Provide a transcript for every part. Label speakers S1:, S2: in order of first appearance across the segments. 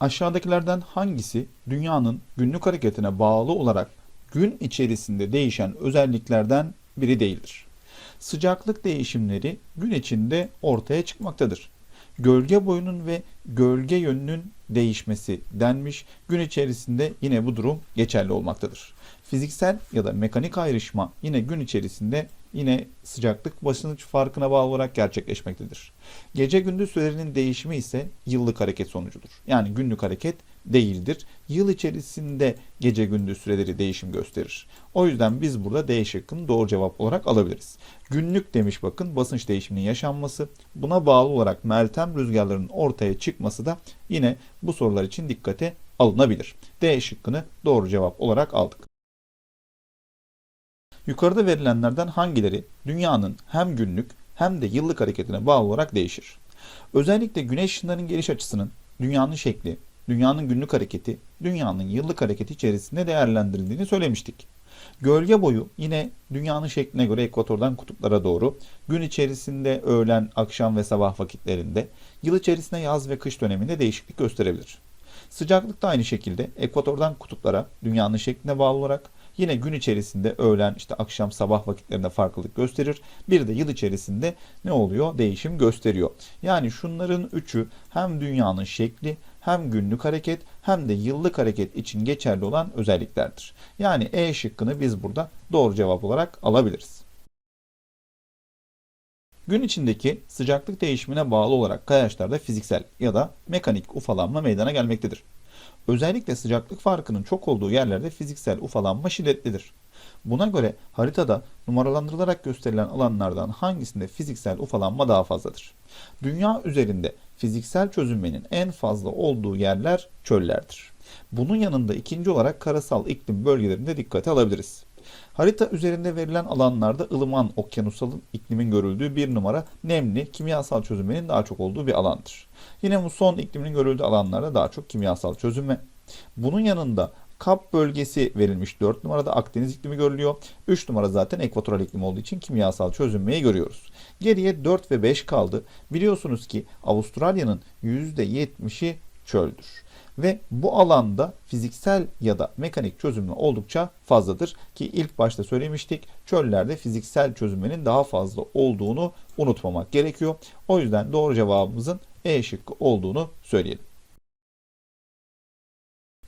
S1: Aşağıdakilerden hangisi dünyanın günlük hareketine bağlı olarak gün içerisinde değişen özelliklerden biri değildir? Sıcaklık değişimleri gün içinde ortaya çıkmaktadır. Gölge boyunun ve gölge yönünün değişmesi denmiş. Gün içerisinde yine bu durum geçerli olmaktadır. Fiziksel ya da mekanik ayrışma yine gün içerisinde yine sıcaklık basınç farkına bağlı olarak gerçekleşmektedir. Gece gündüz sürelerinin değişimi ise yıllık hareket sonucudur. Yani günlük hareket değildir. Yıl içerisinde gece gündüz süreleri değişim gösterir. O yüzden biz burada D şıkkını doğru cevap olarak alabiliriz. Günlük demiş bakın basınç değişiminin yaşanması. Buna bağlı olarak meltem rüzgarlarının ortaya çıkması da yine bu sorular için dikkate alınabilir. D şıkkını doğru cevap olarak aldık. Yukarıda verilenlerden hangileri dünyanın hem günlük hem de yıllık hareketine bağlı olarak değişir? Özellikle güneş ışınlarının geliş açısının dünyanın şekli, dünyanın günlük hareketi, dünyanın yıllık hareketi içerisinde değerlendirildiğini söylemiştik. Gölge boyu yine dünyanın şekline göre ekvatordan kutuplara doğru, gün içerisinde öğlen, akşam ve sabah vakitlerinde, yıl içerisinde yaz ve kış döneminde değişiklik gösterebilir. Sıcaklık da aynı şekilde ekvatordan kutuplara dünyanın şekline bağlı olarak yine gün içerisinde öğlen işte akşam sabah vakitlerinde farklılık gösterir. Bir de yıl içerisinde ne oluyor? Değişim gösteriyor. Yani şunların üçü hem dünyanın şekli hem günlük hareket hem de yıllık hareket için geçerli olan özelliklerdir. Yani E şıkkını biz burada doğru cevap olarak alabiliriz. Gün içindeki sıcaklık değişimine bağlı olarak kayaçlarda fiziksel ya da mekanik ufalanma meydana gelmektedir. Özellikle sıcaklık farkının çok olduğu yerlerde fiziksel ufalanma şiddetlidir. Buna göre haritada numaralandırılarak gösterilen alanlardan hangisinde fiziksel ufalanma daha fazladır? Dünya üzerinde fiziksel çözünmenin en fazla olduğu yerler çöllerdir. Bunun yanında ikinci olarak karasal iklim bölgelerinde dikkate alabiliriz. Harita üzerinde verilen alanlarda ılıman okyanusal iklimin görüldüğü bir numara nemli kimyasal çözünmenin daha çok olduğu bir alandır. Yine muson ikliminin görüldüğü alanlarda daha çok kimyasal çözünme. Bunun yanında Kap bölgesi verilmiş 4 numarada Akdeniz iklimi görülüyor. 3 numara zaten ekvatoral iklim olduğu için kimyasal çözünmeyi görüyoruz. Geriye 4 ve 5 kaldı. Biliyorsunuz ki Avustralya'nın %70'i çöldür ve bu alanda fiziksel ya da mekanik çözünme oldukça fazladır ki ilk başta söylemiştik çöllerde fiziksel çözünmenin daha fazla olduğunu unutmamak gerekiyor. O yüzden doğru cevabımızın E şıkkı olduğunu söyleyelim.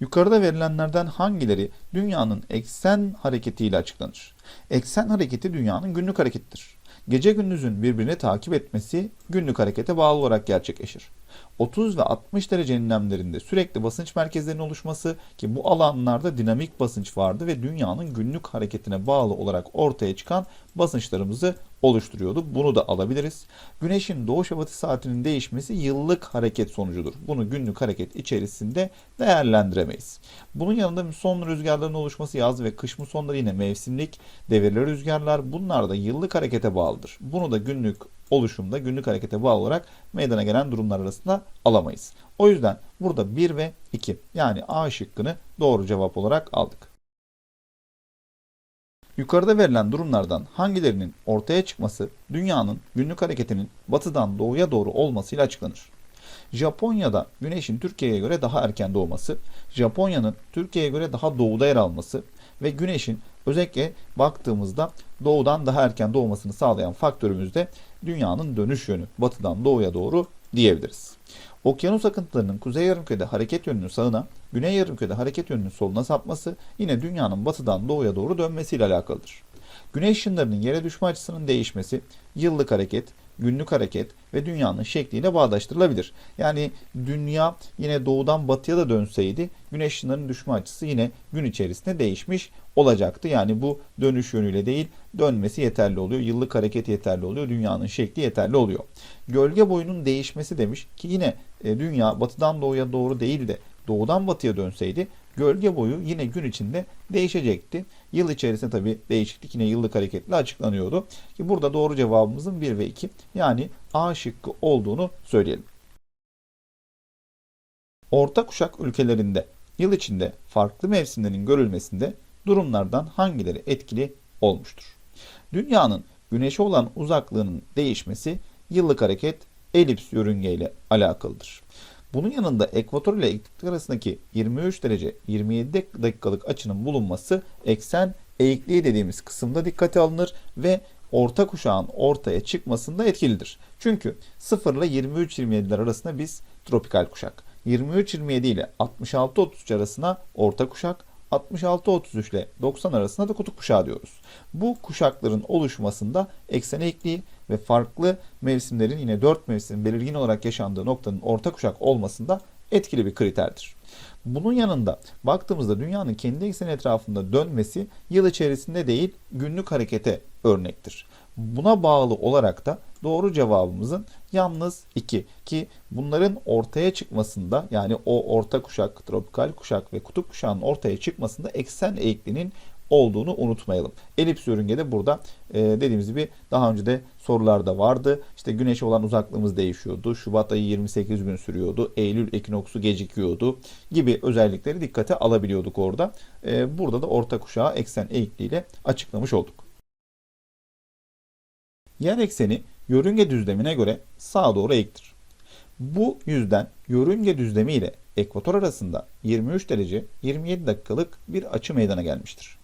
S1: Yukarıda verilenlerden hangileri dünyanın eksen hareketiyle açıklanır? Eksen hareketi dünyanın günlük hareketidir. Gece gündüzün birbirini takip etmesi günlük harekete bağlı olarak gerçekleşir. 30 ve 60 derece enlemlerinde sürekli basınç merkezlerinin oluşması ki bu alanlarda dinamik basınç vardı ve dünyanın günlük hareketine bağlı olarak ortaya çıkan basınçlarımızı oluşturuyordu. Bunu da alabiliriz. Güneşin doğuş ve batı saatinin değişmesi yıllık hareket sonucudur. Bunu günlük hareket içerisinde değerlendiremeyiz. Bunun yanında muson rüzgarlarının oluşması yaz ve kış musonları yine mevsimlik devirli rüzgarlar bunlar da yıllık harekete bağlıdır. Bunu da günlük oluşumda günlük harekete bağlı olarak meydana gelen durumlar arasında alamayız. O yüzden burada 1 ve 2 yani A şıkkını doğru cevap olarak aldık. Yukarıda verilen durumlardan hangilerinin ortaya çıkması dünyanın günlük hareketinin batıdan doğuya doğru olmasıyla açıklanır. Japonya'da güneşin Türkiye'ye göre daha erken doğması, Japonya'nın Türkiye'ye göre daha doğuda yer alması ve güneşin özellikle baktığımızda doğudan daha erken doğmasını sağlayan faktörümüz de dünyanın dönüş yönü batıdan doğuya doğru diyebiliriz. Okyanus akıntılarının kuzey yarımkürede hareket yönünün sağına, güney yarımkürede hareket yönünün soluna sapması yine dünyanın batıdan doğuya doğru dönmesiyle alakalıdır. Güneş ışınlarının yere düşme açısının değişmesi, yıllık hareket, günlük hareket ve dünyanın şekliyle bağdaştırılabilir. Yani dünya yine doğudan batıya da dönseydi güneş ışınlarının düşme açısı yine gün içerisinde değişmiş olacaktı. Yani bu dönüş yönüyle değil dönmesi yeterli oluyor. Yıllık hareket yeterli oluyor. Dünyanın şekli yeterli oluyor. Gölge boyunun değişmesi demiş ki yine e, dünya batıdan doğuya doğru değil de doğudan batıya dönseydi gölge boyu yine gün içinde değişecekti. Yıl içerisinde tabi değişiklik yine yıllık hareketle açıklanıyordu. Ki burada doğru cevabımızın 1 ve 2 yani A şıkkı olduğunu söyleyelim. Orta kuşak ülkelerinde yıl içinde farklı mevsimlerin görülmesinde durumlardan hangileri etkili olmuştur? Dünyanın güneşe olan uzaklığının değişmesi yıllık hareket elips yörünge ile alakalıdır. Bunun yanında ekvator ile eklektik arasındaki 23 derece 27 dakikalık açının bulunması eksen eğikliği dediğimiz kısımda dikkate alınır ve orta kuşağın ortaya çıkmasında etkilidir. Çünkü 0 ile 23-27'ler arasında biz tropikal kuşak, 23-27 ile 66-33 arasına orta kuşak, 66-33 ile 90 arasında da kutup kuşağı diyoruz. Bu kuşakların oluşmasında eksen eğikliği ve farklı mevsimlerin yine 4 mevsim belirgin olarak yaşandığı noktanın orta kuşak olmasında etkili bir kriterdir. Bunun yanında baktığımızda dünyanın kendi ekseni etrafında dönmesi yıl içerisinde değil günlük harekete örnektir. Buna bağlı olarak da doğru cevabımızın yalnız 2 ki bunların ortaya çıkmasında yani o orta kuşak, tropikal kuşak ve kutup kuşağının ortaya çıkmasında eksen eğikliğinin olduğunu unutmayalım. Elips yörüngede burada e, dediğimiz gibi daha önce de sorularda vardı. İşte güneşe olan uzaklığımız değişiyordu. Şubat ayı 28 gün sürüyordu. Eylül ekinoksu gecikiyordu gibi özellikleri dikkate alabiliyorduk orada. E, burada da orta kuşağı eksen eğikliğiyle açıklamış olduk. Yer ekseni yörünge düzlemine göre sağa doğru eğiktir. Bu yüzden yörünge düzlemi ile ekvator arasında 23 derece 27 dakikalık bir açı meydana gelmiştir.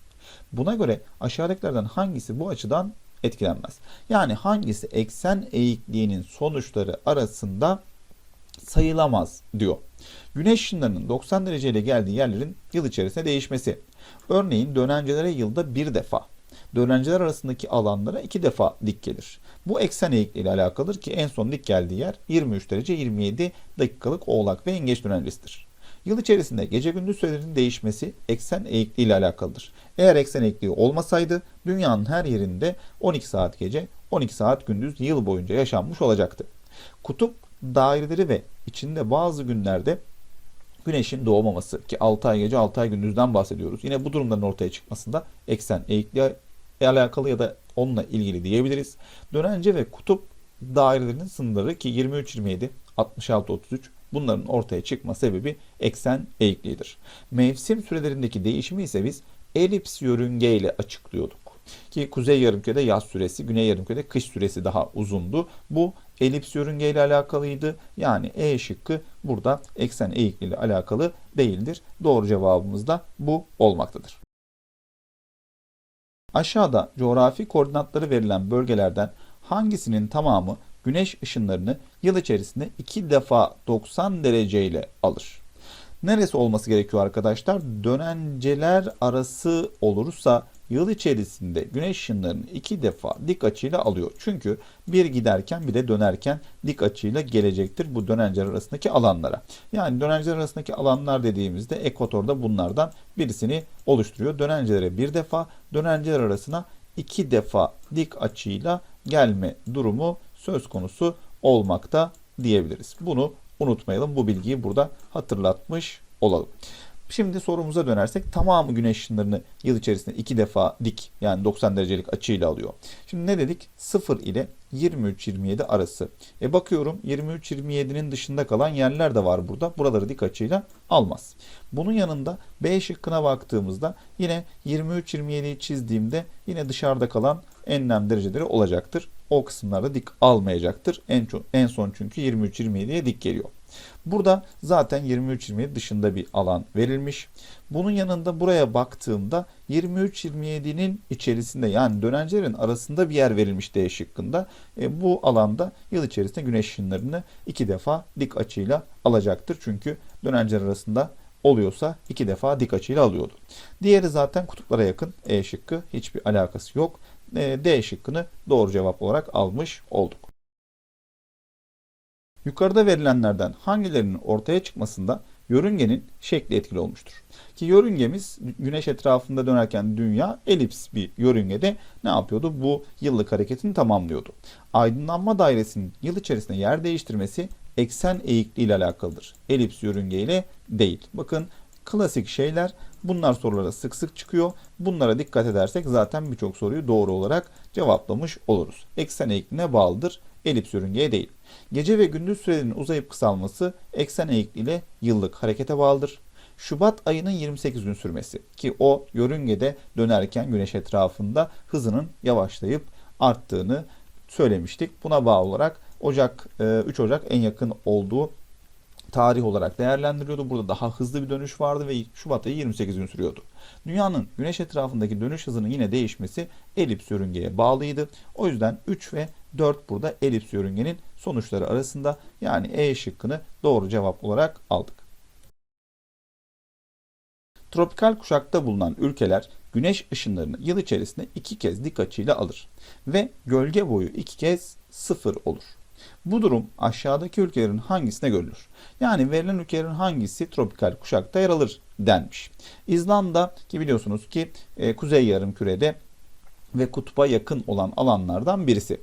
S1: Buna göre aşağıdakilerden hangisi bu açıdan etkilenmez? Yani hangisi eksen eğikliğinin sonuçları arasında sayılamaz diyor. Güneş ışınlarının 90 dereceyle geldiği yerlerin yıl içerisinde değişmesi. Örneğin dönencelere yılda bir defa, dönenceler arasındaki alanlara iki defa dik gelir. Bu eksen eğikliği ile alakalıdır ki en son dik geldiği yer 23 derece 27 dakikalık oğlak ve yengeç dönencesidir. Yıl içerisinde gece gündüz sürelerinin değişmesi eksen eğikliği ile alakalıdır. Eğer eksen eğikliği olmasaydı dünyanın her yerinde 12 saat gece 12 saat gündüz yıl boyunca yaşanmış olacaktı. Kutup daireleri ve içinde bazı günlerde güneşin doğmaması ki 6 ay gece 6 ay gündüzden bahsediyoruz. Yine bu durumların ortaya çıkmasında eksen eğikliği alakalı ya da onunla ilgili diyebiliriz. Dönence ve kutup dairelerinin sınırları ki 23-27, 66-33 bunların ortaya çıkma sebebi eksen eğikliğidir. Mevsim sürelerindeki değişimi ise biz elips yörünge ile açıklıyorduk. Ki kuzey yarımkürede yaz süresi, güney yarımkürede kış süresi daha uzundu. Bu elips yörünge ile alakalıydı. Yani E şıkkı burada eksen eğikliği ile alakalı değildir. Doğru cevabımız da bu olmaktadır. Aşağıda coğrafi koordinatları verilen bölgelerden hangisinin tamamı güneş ışınlarını yıl içerisinde iki defa 90 dereceyle alır? Neresi olması gerekiyor arkadaşlar? Dönenceler arası olursa yıl içerisinde güneş ışınlarını iki defa dik açıyla alıyor. Çünkü bir giderken bir de dönerken dik açıyla gelecektir bu dönenceler arasındaki alanlara. Yani dönenceler arasındaki alanlar dediğimizde ekvatorda bunlardan birisini oluşturuyor. Dönencelere bir defa, dönenceler arasına iki defa dik açıyla gelme durumu söz konusu olmakta diyebiliriz. Bunu unutmayalım. Bu bilgiyi burada hatırlatmış olalım. Şimdi sorumuza dönersek tamamı güneş ışınlarını yıl içerisinde iki defa dik yani 90 derecelik açıyla alıyor. Şimdi ne dedik? 0 ile 23-27 arası. E bakıyorum 23-27'nin dışında kalan yerler de var burada. Buraları dik açıyla almaz. Bunun yanında B şıkkına baktığımızda yine 23-27'yi çizdiğimde yine dışarıda kalan enlem dereceleri olacaktır. O kısımlarda dik almayacaktır. En, çok, en son çünkü 23-27'ye dik geliyor. Burada zaten 23-27 dışında bir alan verilmiş. Bunun yanında buraya baktığımda 23-27'nin içerisinde yani dönencelerin arasında bir yer verilmiş D şıkkında. E, bu alanda yıl içerisinde güneş ışınlarını iki defa dik açıyla alacaktır. Çünkü dönenceler arasında oluyorsa iki defa dik açıyla alıyordu. Diğeri zaten kutuplara yakın E şıkkı hiçbir alakası yok. E, D şıkkını doğru cevap olarak almış olduk. Yukarıda verilenlerden hangilerinin ortaya çıkmasında yörüngenin şekli etkili olmuştur. Ki yörüngemiz güneş etrafında dönerken dünya elips bir yörüngede ne yapıyordu? Bu yıllık hareketini tamamlıyordu. Aydınlanma dairesinin yıl içerisinde yer değiştirmesi eksen eğikliği ile alakalıdır. Elips yörünge ile değil. Bakın klasik şeyler bunlar sorulara sık sık çıkıyor. Bunlara dikkat edersek zaten birçok soruyu doğru olarak cevaplamış oluruz. Eksen eğikliğine bağlıdır elips yörüngeye değil. Gece ve gündüz sürelerinin uzayıp kısalması eksen eğikliğiyle yıllık harekete bağlıdır. Şubat ayının 28 gün sürmesi ki o yörüngede dönerken güneş etrafında hızının yavaşlayıp arttığını söylemiştik. Buna bağlı olarak Ocak 3 Ocak en yakın olduğu tarih olarak değerlendiriliyordu. Burada daha hızlı bir dönüş vardı ve Şubat ayı 28 gün sürüyordu. Dünyanın güneş etrafındaki dönüş hızının yine değişmesi elips yörüngeye bağlıydı. O yüzden 3 ve 4 burada elips yörüngenin sonuçları arasında yani E şıkkını doğru cevap olarak aldık. Tropikal kuşakta bulunan ülkeler güneş ışınlarını yıl içerisinde iki kez dik açıyla alır ve gölge boyu iki kez sıfır olur. Bu durum aşağıdaki ülkelerin hangisine görülür? Yani verilen ülkelerin hangisi tropikal kuşakta yer alır denmiş. İzlanda ki biliyorsunuz ki e, kuzey yarımkürede ve kutba yakın olan alanlardan birisi.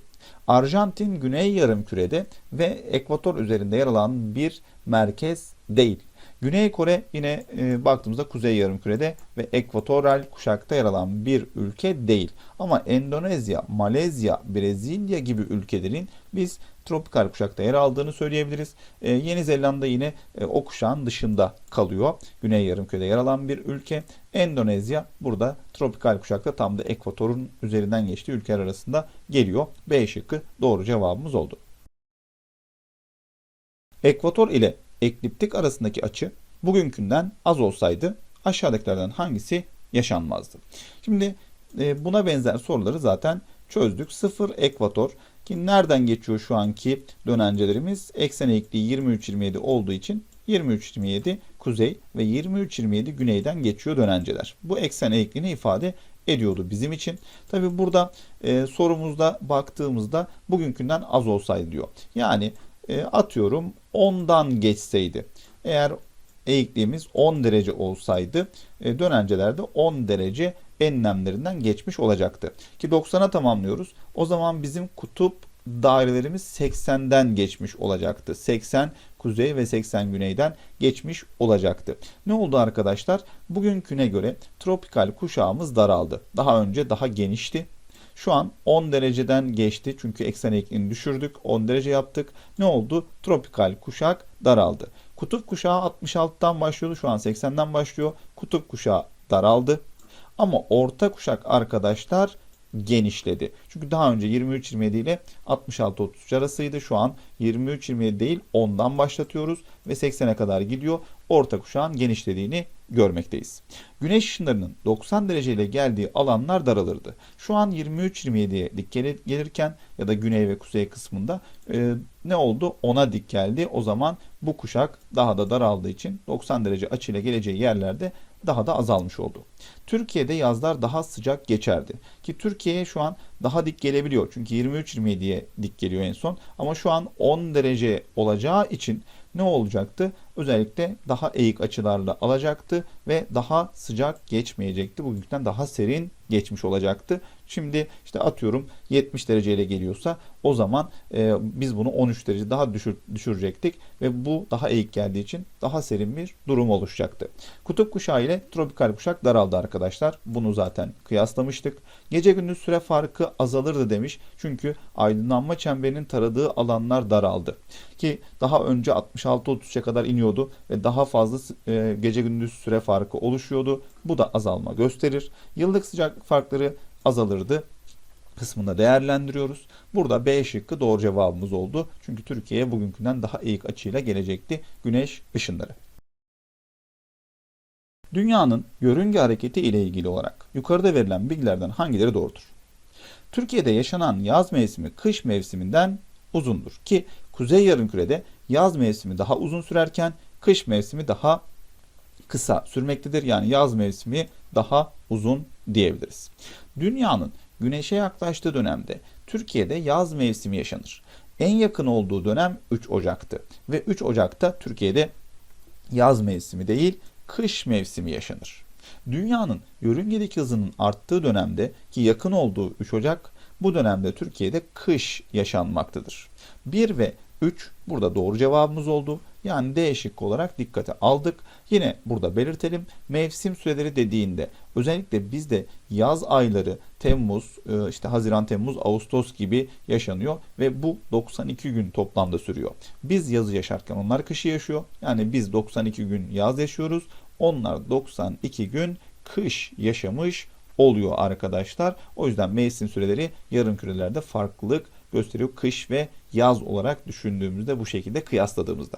S1: Arjantin güney yarımkürede ve ekvator üzerinde yer alan bir merkez değil. Güney Kore yine e, baktığımızda kuzey yarımkürede ve ekvatoral kuşakta yer alan bir ülke değil. Ama Endonezya, Malezya, Brezilya gibi ülkelerin biz tropikal kuşakta yer aldığını söyleyebiliriz. E, Yeni Zelanda yine e, o kuşağın dışında kalıyor. Güney yarımkürede yer alan bir ülke. Endonezya burada tropikal kuşakta tam da ekvatorun üzerinden geçtiği ülkeler arasında geliyor. B şıkkı doğru cevabımız oldu. Ekvator ile ekliptik arasındaki açı bugünkünden az olsaydı aşağıdakilerden hangisi yaşanmazdı? Şimdi e, buna benzer soruları zaten çözdük. Sıfır ekvator ki nereden geçiyor şu anki dönencelerimiz? Eksen eğikliği 23-27 olduğu için 23-27 kuzey ve 23-27 güneyden geçiyor dönenceler. Bu eksen eğikliğini ifade ediyordu bizim için. Tabi burada e, sorumuzda baktığımızda bugünkünden az olsaydı diyor. Yani e, atıyorum 10'dan geçseydi. Eğer eğikliğimiz 10 derece olsaydı e, dönencelerde 10 derece enlemlerinden geçmiş olacaktı. Ki 90'a tamamlıyoruz. O zaman bizim kutup dairelerimiz 80'den geçmiş olacaktı. 80 kuzey ve 80 güneyden geçmiş olacaktı. Ne oldu arkadaşlar? Bugünküne göre tropikal kuşağımız daraldı. Daha önce daha genişti. Şu an 10 dereceden geçti çünkü eksen eğikliğini düşürdük. 10 derece yaptık. Ne oldu? Tropikal kuşak daraldı. Kutup kuşağı 66'dan başlıyordu. Şu an 80'den başlıyor. Kutup kuşağı daraldı. Ama orta kuşak arkadaşlar genişledi. Çünkü daha önce 23-27 ile 66-33 arasıydı. Şu an 23-27 değil 10'dan başlatıyoruz ve 80'e kadar gidiyor. Orta kuşağın genişlediğini görmekteyiz. Güneş ışınlarının 90 dereceyle geldiği alanlar daralırdı. Şu an 23-27'ye dik gelirken ya da güney ve kuzey kısmında e, ne oldu? Ona dik geldi. O zaman bu kuşak daha da daraldığı için 90 derece açıyla geleceği yerlerde daha da azalmış oldu. Türkiye'de yazlar daha sıcak geçerdi. Ki Türkiye'ye şu an daha dik gelebiliyor. Çünkü 23-27'ye dik geliyor en son. Ama şu an 10 derece olacağı için ne olacaktı? Özellikle daha eğik açılarla alacaktı ve daha sıcak geçmeyecekti. Bugünkten daha serin geçmiş olacaktı. Şimdi işte atıyorum 70 dereceyle geliyorsa o zaman e, biz bunu 13 derece daha düşür, düşürecektik ve bu daha eğik geldiği için daha serin bir durum oluşacaktı. Kutup kuşağı ile tropikal kuşak daraldı arkadaşlar. Bunu zaten kıyaslamıştık. Gece gündüz süre farkı azalırdı demiş. Çünkü aydınlanma çemberinin taradığı alanlar daraldı. Ki daha önce 66-33'e kadar iniyordu ve daha fazla e, gece gündüz süre farkı oluşuyordu. Bu da azalma gösterir. Yıllık sıcaklık farkları azalırdı kısmında değerlendiriyoruz. Burada B şıkkı doğru cevabımız oldu. Çünkü Türkiye'ye bugünkünden daha eğik açıyla gelecekti güneş ışınları. Dünyanın yörünge hareketi ile ilgili olarak yukarıda verilen bilgilerden hangileri doğrudur? Türkiye'de yaşanan yaz mevsimi kış mevsiminden uzundur ki kuzey yarımkürede yaz mevsimi daha uzun sürerken kış mevsimi daha kısa sürmektedir. Yani yaz mevsimi daha uzun diyebiliriz. Dünyanın güneşe yaklaştığı dönemde Türkiye'de yaz mevsimi yaşanır. En yakın olduğu dönem 3 Ocak'tı ve 3 Ocak'ta Türkiye'de yaz mevsimi değil kış mevsimi yaşanır. Dünyanın yörüngedeki hızının arttığı dönemde ki yakın olduğu 3 Ocak bu dönemde Türkiye'de kış yaşanmaktadır. 1 ve 3 burada doğru cevabımız oldu. Yani D şıkkı olarak dikkate aldık. Yine burada belirtelim. Mevsim süreleri dediğinde özellikle bizde yaz ayları Temmuz, e, işte Haziran, Temmuz, Ağustos gibi yaşanıyor ve bu 92 gün toplamda sürüyor. Biz yazı yaşarken onlar kışı yaşıyor. Yani biz 92 gün yaz yaşıyoruz. Onlar 92 gün kış yaşamış oluyor arkadaşlar. O yüzden mevsim süreleri yarım kürelerde farklılık gösteriyor. Kış ve yaz olarak düşündüğümüzde bu şekilde kıyasladığımızda.